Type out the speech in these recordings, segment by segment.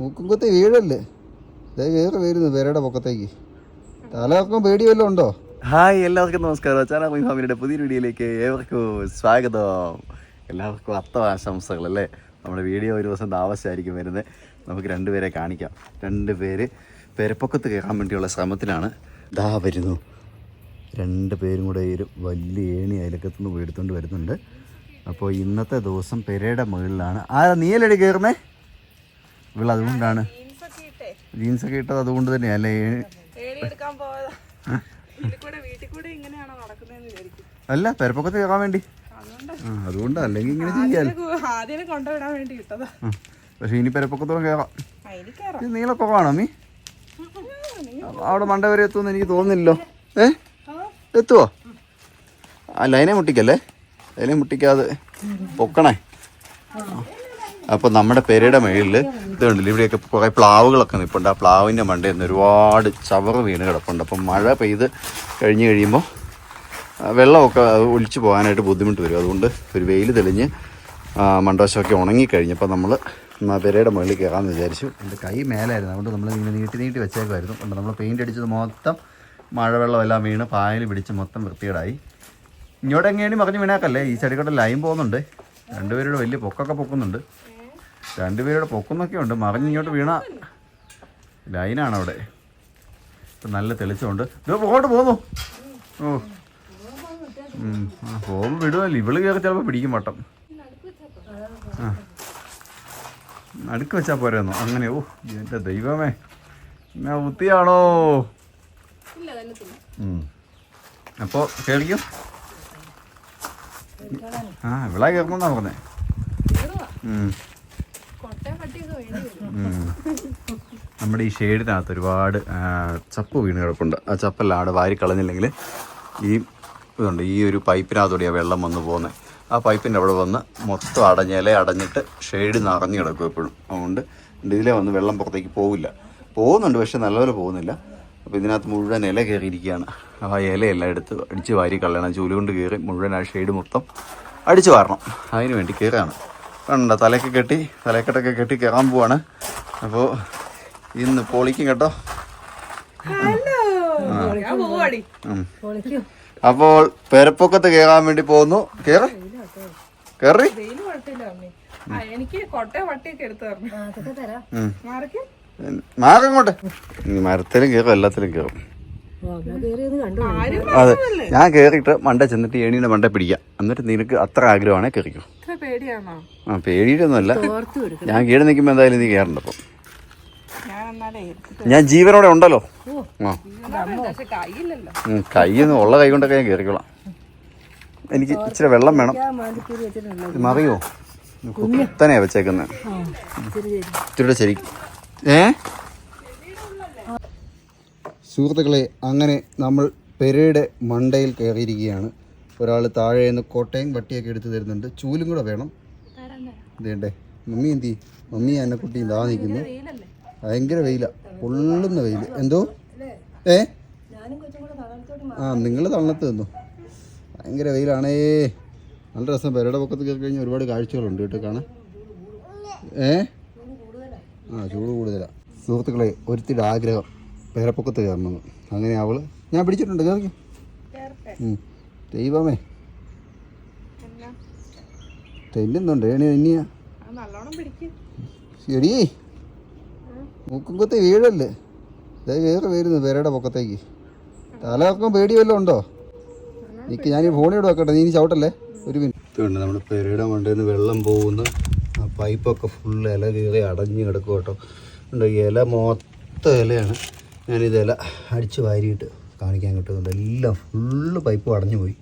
മൂക്കുംകുത്തി വീഴല്ലേ കയറി വരുന്നു പേരയുടെ പൊക്കത്തേക്ക്. തലക്കും പേടി വല്ലതും ഉണ്ടോ? ഹായ് എല്ലാവർക്കും നമസ്കാരം. ചാനാമി ഫാമിലിയുടെ പുതിയ വീഡിയോയിലേക്ക് ഏവർക്കും സ്വാഗതം. എല്ലാവർക്കും അത്ത ആശംസകൾ അല്ലേ? നമ്മുടെ വീഡിയോ ഒരു ദിവസം താമസമായിരിക്കും വരുന്നത്. നമുക്ക് രണ്ടുപേരെ കാണിക്കാം. രണ്ട് പേര് പെരപ്പൊക്കത്ത് കയറാൻ വേണ്ടിയുള്ള ശ്രമത്തിലാണ്. ദാ വരുന്നു. രണ്ട് പേരും കൂടെ ഒരു വലിയ ഏണി അയലക്കത്തുനിന്ന് പോയി എടുത്തുകൊണ്ട് വരുന്നുണ്ട്. അപ്പോൾ ഇന്നത്തെ ദിവസം പെരയുടെ മുകളിലാണ്. ആ നീലടി കയറുന്നേ? ഇവൾ അതുകൊണ്ടാണ്. ജീൻസൊക്കെ ഇട്ടത് അതുകൊണ്ട് തന്നെയാ അല്ലേ? അല്ല പെരപ്പൊക്കത്ത് കേൾക്കാൻ വേണ്ടി. അതുകൊണ്ട്. അല്ലെങ്കിൽ ഇങ്ങനെ ചെയ്യാൻ കൊണ്ടുവിടാൻ വേണ്ടി ഇട്ടതാ. പക്ഷെ ഇനി പെരപ്പൊക്കത്തോളം കേൾക്കാം നീളൊക്കെ കയറാം നീ നീള കുറവാണോ മീ. അവിടെ മണ്ട വരെ എത്തുമെന്ന് എനിക്ക് തോന്നുന്നില്ലല്ലോ ഏ? എത്തുവോ? ആ ലൈനെ മുട്ടിക്കല്ലേ? ലൈനെ മുട്ടിക്കാതെ പൊക്കണേ. അപ്പോൾ നമ്മുടെ പെരയുടെ മേളിൽ ഇതുണ്ടല്ലോ ഇവിടെയൊക്കെ കുറേ പ്ലാവുകളൊക്കെ നിൽപ്പുണ്ട് ആ പ്ലാവിന്റെ മണ്ടയിൽ നിന്ന് ഒരുപാട് ചവറ് വീണ് കിടപ്പുണ്ട്. അപ്പം മഴ പെയ്ത് കഴിഞ്ഞ് കഴിയുമ്പോൾ വെള്ളമൊക്കെ ഒലിച്ചു പോകാനായിട്ട് ബുദ്ധിമുട്ട് വരും. അതുകൊണ്ട് ഒരു വെയിൽ തെളിഞ്ഞ് മണ്ടവശമൊക്കെ ഉണങ്ങിക്കഴിഞ്ഞപ്പോൾ നമ്മൾ പെരയുടെ മുകളിൽ കയറാമെന്ന് വിചാരിച്ചു. എന്റെ കൈ മേലായിരുന്നു. അതുകൊണ്ട് നമ്മൾ ഇങ്ങനെ നീട്ടി നീട്ടി വെച്ചേക്കുമായിരുന്നു അതുകൊണ്ട് നമ്മൾ പെയിന്റ് അടിച്ചത് മൊത്തം മഴവെള്ളമെല്ലാം വീണ് പായൽ പിടിച്ച് മൊത്തം വൃത്തികേടായി. ഇങ്ങോട്ട് എങ്ങനെയാണ് മറിഞ്ഞ് വീണാക്കല്ലേ? ഈ ചെടികളുടെ ലൈൻ പോകുന്നുണ്ട്. രണ്ടുപേരുടെ വലിയ പൊക്കൊക്കെ പൊക്കുന്നുണ്ട്. രണ്ടുപേരുടെ പൊക്കുന്നൊക്കെ ഉണ്ട്. മറിഞ്ഞ് ഇങ്ങോട്ട് വീണ ലൈനാണ് അവിടെ. ഇപ്പം നല്ല തെളിച്ചമുണ്ട്. ഇത് പോകോട്ട് പോന്നു. ഓ. പോകുമ്പോൾ വിടുമല്ലോ ഇവൾ കയറി ചിലപ്പോൾ പിടിക്കും വട്ടം. ആ. അടുക്ക് വെച്ചാൽ പോരായിരുന്നു അങ്ങനെ. ഓ എന്റെ ദൈവമേ. എന്നാ ബുദ്ധിയാണോ അപ്പോൾ കേൾക്കും ആ കേൾക്കുന്നാ പറഞ്ഞേ? നമ്മുടെ ഈ ഷെയ്ഡിനകത്ത് ഒരുപാട് ചപ്പ് വീണ് കിടപ്പുണ്ട്. ആ ചപ്പെല്ലാം അവിടെ വാരി കളഞ്ഞില്ലെങ്കിൽ ഈ ഇതുണ്ട് ഈ ഒരു പൈപ്പിനകത്തൂടെയാണ് വെള്ളം വന്ന് പോകുന്നത് ആ പൈപ്പിന്റെ അവിടെ വന്ന് മൊത്തം അടഞ്ഞാലേ അടഞ്ഞിട്ട് ഷെയ്ഡ് നിറഞ്ഞു കിടക്കും എപ്പോഴും. അതുകൊണ്ട് ഇതിലെ വന്ന് വെള്ളം പുറത്തേക്ക് പോവില്ല. പോകുന്നുണ്ട് പക്ഷെ നല്ലപോലെ പോകുന്നില്ല. അപ്പോൾ ഇതിനകത്ത് മുഴുവൻ ഇല കയറിയിരിക്കുകയാണ്. ആ ഇലയെല്ലാം എടുത്ത് അടിച്ച് വാരി കളയണം. ചൂൽ കൊണ്ട് കയറി മുഴുവൻ ആ ഷെയ്ഡ് മൊത്തം അടിച്ചു വാരണം. അതിന് വേണ്ടി കയറുകയാണ്. കണ്ട തലയൊക്കെ കെട്ടി തലക്കെട്ടൊക്കെ കെട്ടി കയറാൻ പോവാണ്. അപ്പോൾ ഇന്ന് പൊളിക്കും കേട്ടോ. ഞാൻ പോവാടി. ഉം. അപ്പോൾ പെരപ്പൊക്കത്ത് കേറാൻ വേണ്ടി പോകുന്നു. കയറി കേറി. അമ്മേ. എനിക്ക് എടുത്തു തരണം. മരത്തിലും കേറും എല്ലാത്തിലും കയറും ആരും അതെ ഞാൻ കേറിയിട്ട് മണ്ട ചെന്നിട്ട് ഏണിയുടെ മണ്ട പിടിക്കാം. എന്നിട്ട് നിനക്ക് അത്ര ആഗ്രഹമാണെങ്കിൽ കേറിക്കോ. ഇത്ര പേടിയാണോ? ആ പേടിയിട്ടൊന്നുമല്ല. ഞാൻ കീഴ് നിൽക്കുമ്പോൾ എന്തായാലും നീ കയറണ്ട അപ്പം. ഞാൻ എന്നാലേ ഞാൻ ജീവനോടെ ഉണ്ടല്ലോ. ആ. കൈയൊന്നും ഉള്ള കൈ കൊണ്ടൊക്കെ ഞാൻ കേറിക്കോളാം. എനിക്ക് ഇച്ചിരി വെള്ളം വേണം. മറിയോ? കുത്തനെയാ വെച്ചേക്കുന്നത് ഇച്ചിരി ശരി ഏ? സുഹൃത്തുക്കളെ അങ്ങനെ നമ്മൾ പെരയുടെ മണ്ടയിൽ കയറിയിരിക്കുകയാണ്. ഒരാൾ താഴെ നിന്ന് കോട്ടയം വട്ടിയൊക്കെ എടുത്ത് തരുന്നുണ്ട്. ചൂലും കൂടെ വേണം. ഇതേണ്ടേ? മമ്മി എന്തി? മമ്മി അന്നക്കുട്ടി ഇതാ നിൽക്കുന്നു. ഭയങ്കര വെയില. പൊള്ളുന്ന വെയിൽ എന്തോ? ഏ? ആ നിങ്ങൾ തണലത്ത് നിന്നു. ഭയങ്കര വെയിലാണേ. നല്ല രസം. പെരയുടെ പൊക്കത്ത് കയറി കഴിഞ്ഞാൽ ഒരുപാട് കാഴ്ചകളുണ്ട് കേട്ടോ കാണാൻ. ഏ? ആ ചൂട് കൂടുതലാണ് സുഹൃത്തുക്കളെ ഒരുത്തിയുടെ ആഗ്രഹം. പേരപ്പൊക്കത്ത് കയറണമെന്ന് അങ്ങനെ അവൾ ഞാൻ പിടിച്ചിട്ടുണ്ട് കയറി ദൈവമേ. തെന്നുന്നുണ്ട് ഏണി തന്നെയാ ശരി മൂക്കുംകുത്തി വീഴല്ലേ? ഇതേ കയറി വരുന്നു പേരയുടെ പൊക്കത്തേക്ക്. തലകർക്കും പേടി വല്ലതും ഉണ്ടോ? എനിക്ക് ഞാൻ ഈ ഫോണിയോട് വെക്കട്ടെ നീ ഇനി ചവിട്ടല്ലേ? ഒരു മിനിറ്റ്. ഉണ്ട് നമ്മുടെ പെരയുടെ മണ്ടയിൽ നിന്ന് വെള്ളം പോകുന്നു. ആ പൈപ്പൊക്കെ ഫുള്ള് ഇല കീറി അടഞ്ഞു കിടക്കും കേട്ടോ ഉണ്ട് ഇല മൊത്തം ഇലയാണ്. ഞാനിത് അടിച്ച് വാരിയിട്ട് കാണിക്കാൻ കിട്ടുന്നുണ്ട്. എല്ലാം ഫുള്ള് പൈപ്പ് അടഞ്ഞു പോയി.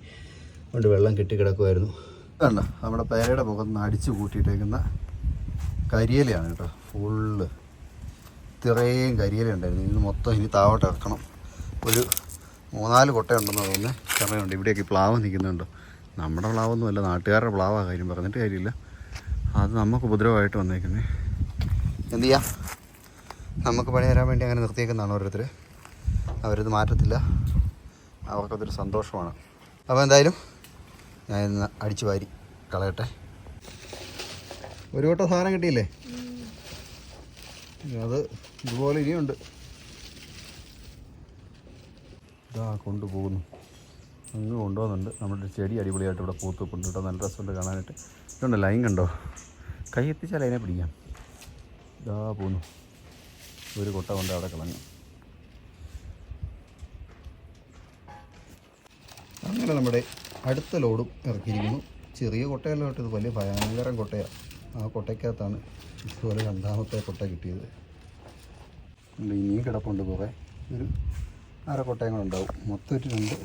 അതുകൊണ്ട് വെള്ളം കെട്ടിക്കിടക്കുമായിരുന്നു കണ്ട? നമ്മുടെ പേരയുടെ മുഖത്ത് അടിച്ച് കൂട്ടിയിട്ടേക്കുന്ന കരിയിലയാണ് കേട്ടോ. ഫുള്ള് ഇത്രയും കരിയില ഉണ്ടായിരുന്നു. ഇന്ന് മൊത്തം ഇനി താവട്ട് ഇറക്കണം. ഒരു മൂന്നാൽ കൊട്ടയുണ്ടെന്ന് തോന്നുന്നു. സമയമുണ്ട് ഇവിടെയൊക്കെ പ്ലാവ് നിൽക്കുന്നുണ്ട്. നമ്മുടെ പ്ലാവൊന്നുമല്ല നാട്ടുകാരുടെ പ്ലാവാ കാര്യം പറഞ്ഞിട്ട് കാര്യമില്ല. അത് നമുക്ക് ഉപദ്രവമായിട്ട് വന്നേക്കുന്നേ. എന്ത് ചെയ്യാം? നമുക്ക് പണി തരാൻ വേണ്ടി അങ്ങനെ നിർത്തിയേക്കുന്നതാണ് ഓരോരുത്തർ അവരത് മാറ്റത്തില്ല. അവർക്കതൊരു സന്തോഷമാണ്. അപ്പോൾ എന്തായാലും ഞാൻ ഇന്ന് അടിച്ചു വാരി കളയട്ടെ. ഒരു വട്ടം സാധനം കിട്ടിയില്ലേ? അത് ഇതുപോലെ ഇനിയുണ്ട്. ഇതാ കൊണ്ടുപോകുന്നു. അങ്ങ് കൊണ്ടുപോകുന്നുണ്ട് നമ്മുടെ ചെടി അടിപൊളിയായിട്ട് ഇവിടെ പൂത്ത് കൊണ്ട് നല്ല രസമുണ്ട് കാണാനായിട്ട്. ഇതുണ്ട് ലൈൻ കണ്ടോ? കൈ എത്തിച്ചാൽ അതിനെ പിടിക്കാം. ഇതാ പോന്നു. ഒരു കൊട്ട കൊണ്ട് അവിടെ കളഞ്ഞു. അങ്ങനെ നമ്മുടെ അടുത്ത ലോഡും ഇറക്കിയിരിക്കുന്നു. ചെറിയ കൊട്ടയല്ല കേട്ടോ ഇത് വലിയ ഭയങ്കര കൊട്ടയാണ് ആ കൊട്ടയ്ക്കകത്താണ് ഇതുപോലെ രണ്ടാമത്തെ കൊട്ട കിട്ടിയത്. ഇനിയും കിടപ്പുണ്ട് കുറേ. ഒരു അര കൊട്ടയും കൂടെ ഉണ്ടാവും മൊത്തം ഒരു രണ്ട്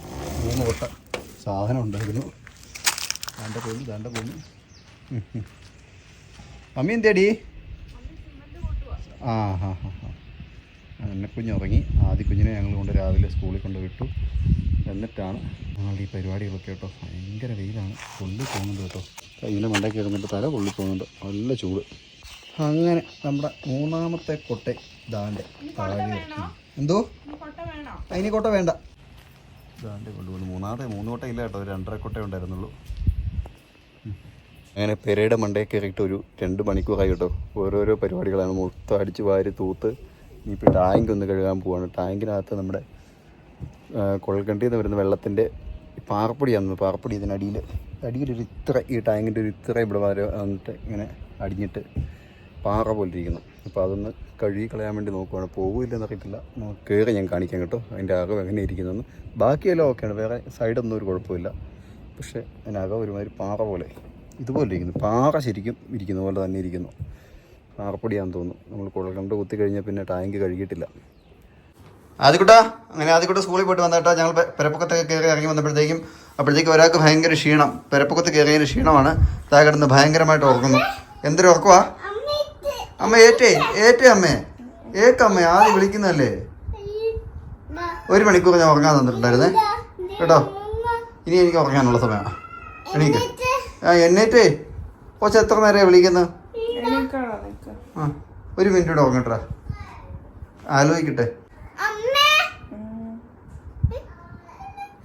മൂന്ന് കൊട്ട സാധനം ഉണ്ടായിരുന്നു. ദാണ്ട പോയി ദാണ്ട പോയി. മമ്മി എന്തേടി? ആ ഹാ ഹാ ഹാ. കുഞ്ഞുറങ്ങി. ആദ്യ കുഞ്ഞിനെ ഞങ്ങൾ കൊണ്ട് രാവിലെ സ്കൂളിൽ കൊണ്ട് വിട്ടു. എന്നിട്ടാണ് ഞങ്ങളുടെ ഈ പരിപാടികളൊക്കെ കേട്ടോ. ഭയങ്കര വെയിലാണ്. പൊള്ളി പോകുന്നുണ്ട് കേട്ടോ. കയ്യിലെ മണ്ടയ്ക്ക് കിടന്നിട്ട് തല പൊള്ളി പോകുന്നുണ്ട്. നല്ല ചൂട്. അങ്ങനെ നമ്മുടെ മൂന്നാമത്തെ കൊട്ട ദാന്റെ താഴെ എന്തോ? അതിനെ കൊട്ട വേണ്ട. ദാന്റെ കൊണ്ടുപോകുന്നു. മൂന്നാമത്തെ മൂന്ന് കൊട്ട. ഇല്ല കേട്ടോ രണ്ടര കൊട്ടേ ഉണ്ടായിരുന്നുള്ളൂ. അങ്ങനെ പെരയുടെ മണ്ടയിൽ കയറിയിട്ട് ഒരു രണ്ട് മണിക്കൂറായി കേട്ടോ. ഓരോരോ പരിപാടികളാണ് മൊത്തം അടിച്ച് വാരി തൂത്ത് ഇനിയിപ്പോൾ ടാങ്ക് ഒന്ന് കഴുകാൻ പോവാണ്. ടാങ്കിനകത്ത് നമ്മുടെ ആ, കുഴൽക്കിണറ്റിൽ നിന്ന് വരുന്ന വെള്ളത്തിന്റെ പാറപ്പൊടിയാണ് പാറപ്പൊടി ഇതിനടിയിൽ അടിയിലൊരു ഇത്ര ഈ ടാങ്കിന്റെ ഒരു ഇത്ര ഇവിടെ വരെ വന്നിട്ട് ഇങ്ങനെ അടിഞ്ഞിട്ട് പാറ പോലെ ഇരിക്കുന്നു അപ്പോൾ അതൊന്ന് കഴുകി കളയാൻ വേണ്ടി നോക്കുവാണ്. പോകില്ലെന്ന് അറിയത്തില്ല. കയറി ഞാൻ കാണിക്കാം കേട്ടോ. അതിന്റെ അകം എങ്ങനെ ഇരിക്കുന്നതെന്ന് ബാക്കിയെല്ലാം ഓക്കെയാണ് വേറെ സൈഡൊന്നും ഒരു കുഴപ്പമില്ല. പക്ഷേ അതിനകം ഒരുമാതിരി പാറ പോലെ. ഇതുപോലെ ഇരിക്കുന്നു. പാറ ശരിക്കും ഇരിക്കുന്ന പോലെ തന്നെ ഇരിക്കുന്നു. പാറപ്പൊടിയാണെന്ന് തോന്നുന്നു. നമ്മൾ കുഴൽക്കിണർ കുത്തി കഴിഞ്ഞാൽ പിന്നെ ടാങ്ക് കഴുകിയിട്ടില്ല. ആദ്യക്കൂട്ടാ അങ്ങനെ ആദ്യക്കൂട്ട സ്കൂളിൽ പോയിട്ട് വന്നിട്ടാ. ഞങ്ങൾ പെരപ്പൊക്കത്തൊക്കെ കയറി ഇറങ്ങി വന്നപ്പോഴത്തേക്കും അപ്പോഴത്തേക്കും ഒരാൾക്ക് ഭയങ്കര ക്ഷീണം. പെരപ്പൊക്കത്ത് കയറിയതിന് ക്ഷീണമാണ്. താ കിടന്ന് ഭയങ്കരമായിട്ട് ഉറങ്ങുന്നു. എന്തൊരു ഉറക്കുവാ? അമ്മ ഏറ്റേ ഏറ്റേ അമ്മേ. ഏക്കമ്മേ ആദ്യം വിളിക്കുന്നതല്ലേ? ഒരു മണിക്കൂർ ഞാൻ ഉറങ്ങാൻ തന്നിട്ടുണ്ടായിരുന്നേ. കേട്ടോ? ഇനി എനിക്ക് ഉറങ്ങാനുള്ള സമയമാണ് എണീക്ക്. ആ എന്നേറ്റേ കൊച്ചു എത്ര നേരമാണ് വിളിക്കുന്നത് ആ ഒരു മിനിറ്റ് കൂടെ ഉറങ്ങട്ടാ ആലോചിക്കട്ടെ.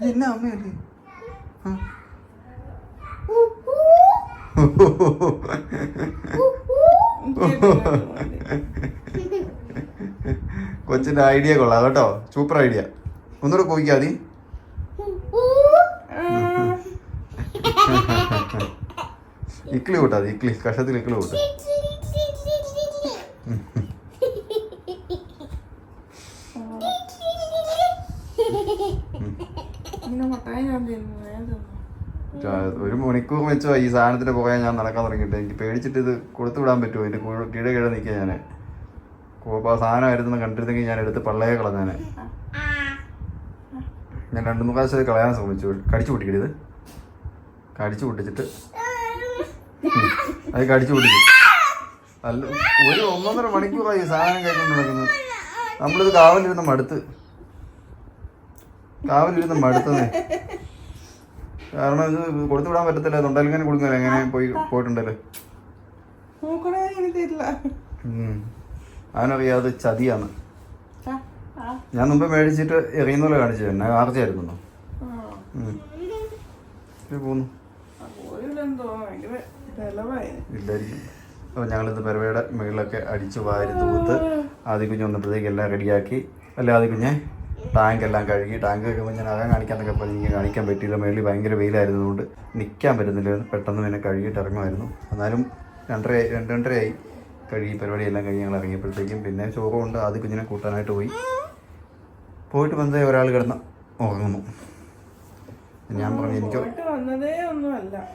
എന്നാ അമ്മയല്ലേ. കൊച്ചിന്റെ ഐഡിയ കൊള്ളാം കേട്ടോ. Super idea. ഒന്നുകൂടെ പോയിക്കാതി ഇക്ലി കൂട്ടാ ഇക്ലി കഷത്തിൽ ഇക്ലി കൂട്ടാ. ഒരു മണിക്കൂർ വെച്ചോ ഈ സാധനത്തിന്റെ പുറകെ ഞാൻ നടക്കാൻ തുടങ്ങിയിട്ട്. എനിക്ക് പേടിച്ചിട്ട് ഇത് കൊടുത്തു വിടാൻ പറ്റുമോ? എന്റെ കീഴ കീഴ നിൽക്കുക ഞാൻ കോപ്പ സാധനം ആയിരുന്നു കണ്ടിരുന്നെങ്കിൽ ഞാൻ എടുത്ത് പള്ളയെ കളഞ്ഞാനെ. ഞാൻ രണ്ടു മൂന്ന് പ്രാവശ്യം കളയാൻ ശ്രമിച്ചു. കടിച്ചു പൊട്ടിക്കരുത് കടിച്ചു പൊട്ടിച്ചിട്ട്. അത് കടിച്ചു പിടിക്കും അല്ല ഒരു ഒന്നൊന്നര മണിക്കൂറായി സാധനം കഴിക്കൊണ്ട് നടക്കുന്നത്. നമ്മളിത് കാവലിരുന്ന് മടുത്ത്. കാവലിരുന്ന് മടുത്തതേ. കാരണം ഇത് കൊടുത്തു വിടാൻ പറ്റത്തില്ല. തൊണ്ടലിങ്ങനെ കൊടുക്കില്ല എങ്ങനെ പോയി പോയിട്ടുണ്ടല്ലേ. അവനറിയാതെ ചതിയാണ്. ഞാൻ മുമ്പ് മേടിച്ചിട്ട് എറിയുന്ന പോലെ കാണിച്ചു. എന്നെ ആർജായിരുന്നു. പോന്നു. ഇല്ലായിരിക്കും. അപ്പോൾ ഞങ്ങളിന്ന് പെരവയുടെ മുകളിലൊക്കെ അടിച്ചു വാരി തൂത്ത് ആദ്യ കുഞ്ഞ് വന്നപ്പോഴത്തേക്ക് എല്ലാം റെഡിയാക്കി. അല്ല ആദ്യ കുഞ്ഞെ ടാങ്ക് എല്ലാം കഴുകി ടാങ്ക് കഴിയുമ്പോൾ ഞാൻ അകം കാണിക്കാന്നൊക്കെ പറഞ്ഞ് എനിക്ക് കാണിക്കാൻ പറ്റിയില്ല. മേളിൽ ഭയങ്കര വെയിലായിരുന്നതുകൊണ്ട് നിൽക്കാൻ പറ്റുന്നില്ലായിരുന്നു പെട്ടെന്ന് പിന്നെ കഴുകിയിട്ട് ഇറങ്ങുമായിരുന്നു. എന്നാലും രണ്ടര രണ്ട് രണ്ടരയായി. കഴുകി പരിപാടിയെല്ലാം കഴിഞ്ഞ് ഞങ്ങൾ ഇറങ്ങിയപ്പോഴത്തേക്കും പിന്നെ ചോറുകൊണ്ട് ആദ്യ കുഞ്ഞിനെ കൂട്ടാനായിട്ട് പോയി. പോയിട്ട് വന്നതേ ഒരാൾ കിടന്ന ഉറങ്ങുന്നു. ഞാൻ പറഞ്ഞു എനിക്ക്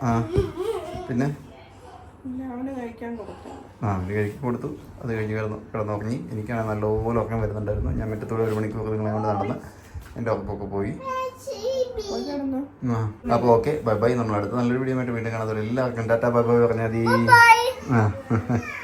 ആ. പിന്നെ? അവന് കഴിക്കാൻ കൊടുത്തു ആ അത് കഴിക്കി കൊടുത്തു. അത് കഴിഞ്ഞ് കിടന്നു കിടന്നുറങ്ങി. എനിക്കാണ് നല്ലപോലെ ഉറക്കം വരുന്നുണ്ടായിരുന്നു. ഞാൻ മുറ്റത്തൂടെ ഒരു മണിക്കൂർ നിങ്ങളെ കൊണ്ട് നടന്ന് എന്റെ ഉറപ്പൊക്കെ പോയി. പോയി ആ അപ്പോൾ ഓക്കെ. Bye bye. നമ്മൾ അടുത്ത നല്ലൊരു വീഡിയോ ആയിട്ട് വീണ്ടും കാണാത്തവരെ എല്ലാവർക്കും ടാറ്റാ ബൈ ബൈ പറഞ്ഞാൽ മതി. ആ